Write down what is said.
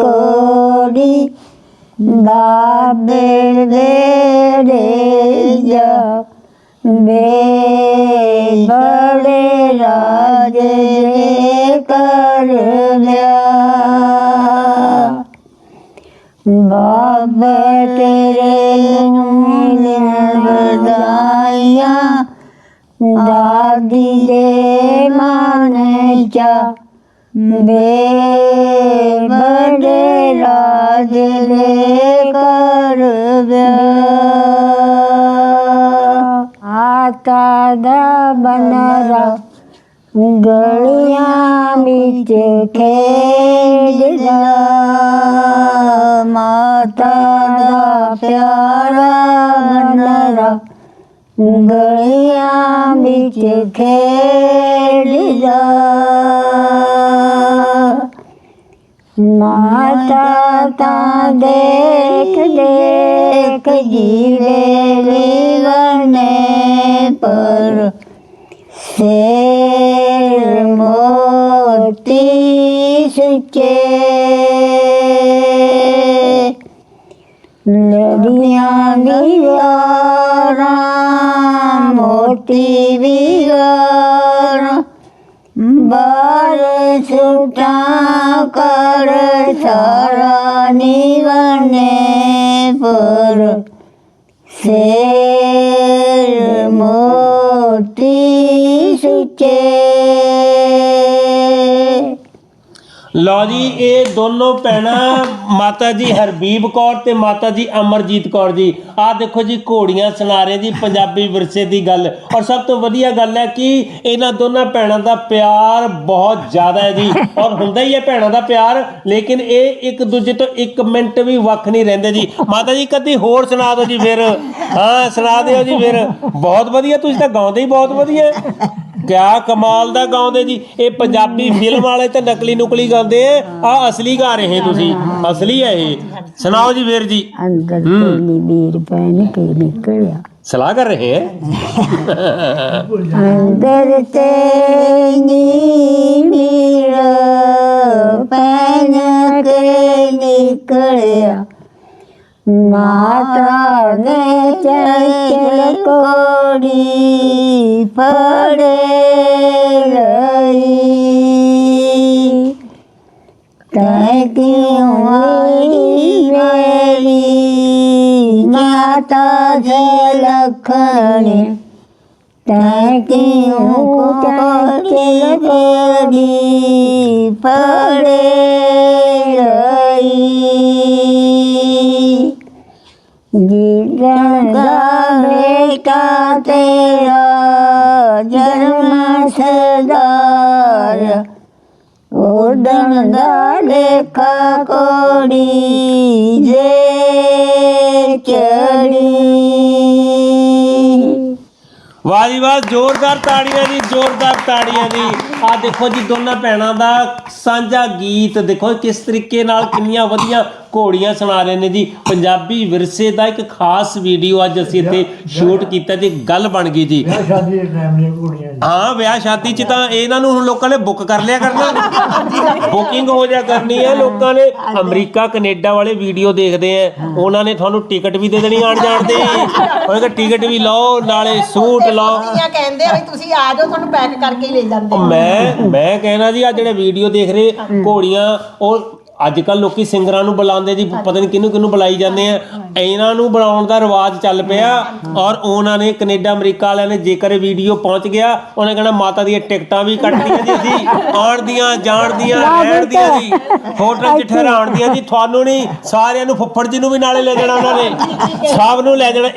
ਕੋੜੀ ਬਾਬੇ ਦੇ ਰੇ ਜਾ ਬੜੇ ਰਾਜੇ ਕਰ ਲਿਆ ਬਾਬਾ ਤੇਰੇ ਨੂੰ ਵਧਾਈਆਂ ਦਾਦੀ ਦੇ ਮਨ ਚਾ ਵੇ ਬੜੇ ਰਾਜ ਦੇ ਕਰ ਆਤਾ ਦਾ ਬਨਰਾ ਗਲੀਆਂ ਵਿੱਚ ਖੇਡਦਾ ਮਾਤਾ ਦਾ ਪਿਆਰਾ ਬਨਰਾ ਗਲੀਆਂ ਵਿੱਚ ਖੇਡਦਾ ਮਾਤਾ ਤਾਂ ਦੇਖ ਦੇਖ ਜੀਵੇ ਲੀਵਨੇ ਪਰ ਸ਼ੇਰ ਮੋਤੀ ਸੁਚੇ। ਲੜੀਆਂ ਵੀਰਾਂ ਮੋਤੀ ਵੀਰਾਂ ਬਾਰ ਸੁਟਾ ਕਰ ਸਾਰਾ ਨਿਵਨੇ ਪਰ ਸ਼ੇਰ ਲਓ ਜੀ, ਇਹ ਦੋਨੋਂ ਭੈਣਾਂ ਮਾਤਾ ਜੀ ਹਰਬੀਬ ਕੌਰ ਤੇ ਮਾਤਾ ਜੀ ਅਮਰਜੀਤ ਕੌਰ ਜੀ। ਆਹ ਦੇਖੋ ਜੀ, ਘੋੜੀਆਂ ਸੁਣਾ ਰਹੇ ਜੀ, ਪੰਜਾਬੀ ਵਿਰਸੇ ਦੀ ਗੱਲ। ਔਰ ਸਭ ਤੋਂ ਵਧੀਆ ਗੱਲ ਹੈ ਕਿ ਇਹਨਾਂ ਦੋਨਾਂ ਭੈਣਾਂ ਦਾ ਪਿਆਰ ਬਹੁਤ ਜ਼ਿਆਦਾ ਹੈ ਜੀ। ਔਰ ਹੁੰਦਾ ਹੀ ਹੈ ਭੈਣਾਂ ਦਾ ਪਿਆਰ, ਲੇਕਿਨ ਇਹ ਇੱਕ ਦੂਜੇ ਤੋਂ ਇੱਕ ਮਿੰਟ ਵੀ ਵੱਖ ਨਹੀਂ ਰਹਿੰਦੇ ਜੀ। ਮਾਤਾ ਜੀ ਕਦੀ ਹੋਰ ਸੁਣਾ ਦਿਓ ਜੀ ਫਿਰ। ਹਾਂ, ਸੁਣਾ ਦਿਓ ਜੀ ਫਿਰ। ਬਹੁਤ ਵਧੀਆ, ਤੁਸੀਂ ਤਾਂ ਗਾਉਂਦੇ ਹੀ ਬਹੁਤ ਵਧੀਆ। ਕਿਆ ਕਮਾਲ ਦਾ ਗਾਉਂਦੇ ਜੀ। ਇਹ ਪੰਜਾਬੀ ਫਿਲਮ ਵਾਲੇ ਤੇ ਨਕਲੀ ਨੁਕਲੀ ਗਾਉਂਦੇ ਆ। ਆ ਅਸਲੀ ਗਾ ਰਹੇ ਤੁਸੀਂ। ਅਸਲੀ ਹੈ ਇਹ। ਸੁਣਾਓ ਜੀ ਵੀਰ ਜੀ। ਅੰਦਰ ਤੇਲੀ ਵੀਰ ਪੈਨ ਕੇ ਨਿਕਲਿਆ। ਸਲਾਹ ਕਰ ਰਹੇ ਹੈ। ਅੰਦਰ ਮਾਤਾ ਨੇ ਚੱਲ ਕੋੜੀ ਫੜੇ ਲਈ ਤੈ ਕਿਉਂ ਆਈ ਮੇਰੀ ਮਾਤਾ ਦੇ ਜੀਵਨ ਦਾ ਬੇਟਾ ਤੇਰਾ ਜਨਮ ਸਦਾਰ ਉਡਣ ਦਾ ਲੇਖਾ ਕੋੜੀ ਜੇ ਵਾਹ ਜੀ ਵਾਹ, ਜ਼ੋਰਦਾਰ ਤਾੜੀਆਂ ਜੀ, ਜ਼ੋਰਦਾਰ ਤਾੜੀਆਂ ਜੀ। ਆ ਦੇਖੋ ਜੀ, ਦੋਨਾਂ ਭੈਣਾਂ ਦਾ ਸਾਂਝਾ ਗੀਤ ਦੇਖੋ, ਕਿਸ ਤਰੀਕੇ ਨਾਲ ਕਿੰਨੀਆਂ ਵਧੀਆ ਘੋੜੀਆਂ ਸੁਣਾ ਰਹੇ ਨੇ ਜੀ। ਪੰਜਾਬੀ ਵਿਰਸੇ ਦਾ ਇੱਕ ਖਾਸ ਵੀਡੀਓ ਅੱਜ ਅਸੀਂ ਇੱਥੇ ਸ਼ੂਟ ਕੀਤਾ ਜੀ ਗੱਲ ਬਣ ਗਈ ਜੀ। ਵਿਆਹ ਸ਼ਾਦੀ ਦੇ ਟਾਈਮ ਦੀਆਂ ਕੁੜੀਆਂ ਹਾਂ ਵਿਆਹ ਸ਼ਾਦੀ 'ਚ ਤਾਂ ਇਹਨਾਂ ਨੂੰ ਹੁਣ ਲੋਕਾਂ ਨੇ ਬੁੱਕ ਕਰ ਲਿਆ ਕਰਨਾ। ਬੁਕਿੰਗ ਹੋ ਜਾ ਕਰਨੀ ਹੈ। ਲੋਕਾਂ ਨੇ ਅਮਰੀਕਾ ਕੈਨੇਡਾ ਵਾਲੇ ਵੀਡੀਓ ਦੇਖਦੇ ਆ ਉਹਨਾਂ ਨੇ ਤੁਹਾਨੂੰ ਟਿਕਟ ਵੀ ਦੇ ਦੇਣੀ ਆਣ ਜਾਣ ਦੀ। ਉਹਨਾਂ ਟਿਕਟ ਵੀ ਲਓ ਨਾਲੇ ਸੂਟ ਲਓ। ਕੁੜੀਆਂ ਕਹਿੰਦੇ ਆ ਵੀ ਤੁਸੀਂ ਆ ਜਾਓ ਤੁਹਾਨੂੰ ਪੈਕ ਕਰਕੇ ਹੀ ਲੈ ਜਾਂਦੇ ਆ। ਮੈਂ ਮੈਂ ਕਹਿਣਾ ਜੀ ਆ ਜਿਹੜੇ ਵੀਡੀਓ ਦੇਖ ਰਹੇ ਘੋੜੀਆਂ ਉਹ ਅੱਜ ਕੱਲ ਲੋਕੀ ਸਿੰਗਰਾਂ ਨੂੰ ਬੁਲਾਉਂਦੇ ਜੀ ਪਤਾ ਨਹੀਂ ਕਿਹਨੂੰ ਕਿਹਨੂੰ ਬੁਲਾਈ ਜਾਂਦੇ ਆ। ਇਹਨਾਂ ਨੂੰ ਬਣਾਉਣ ਦਾ ਰਿਵਾਜ ਚੱਲ ਪਿਆ ਔਰ ਉਹਨਾਂ ਨੇ ਕੈਨੇਡਾ ਅਮਰੀਕਾ ਵਾਲਿਆਂ ਨੇ ਜੇਕਰ ਇਹ ਵੀਡੀਓ ਪਹੁੰਚ ਗਿਆ ਉਹਨੇ ਕਹਿਣਾ ਮਾਤਾ ਦੀਆਂ ਟਿਕਟਾਂ ਵੀ ਕੱਟਦੀਆਂ ਜੀ ਅਸੀਂ ਆਉਣ ਦੀਆਂ ਜਾਣ ਦੀਆਂ ਰਹਿਣ ਦੀਆਂ ਜੀ ਹੋਟਲ 'ਚ ਠਹਿਰਾਉਣ ਦੀਆਂ ਜੀ ਤੁਹਾਨੂੰ ਨਹੀਂ ਸਾਰਿਆਂ ਨੂੰ ਫੁੱਫੜ ਜੀ ਨੂੰ ਵੀ ਨਾਲੇ ਲੈ ਜਾਣਾ ਉਹਨਾਂ ਨੇ। ਸਭ ਨੂੰ ਲੈ ਜਾਣਾ।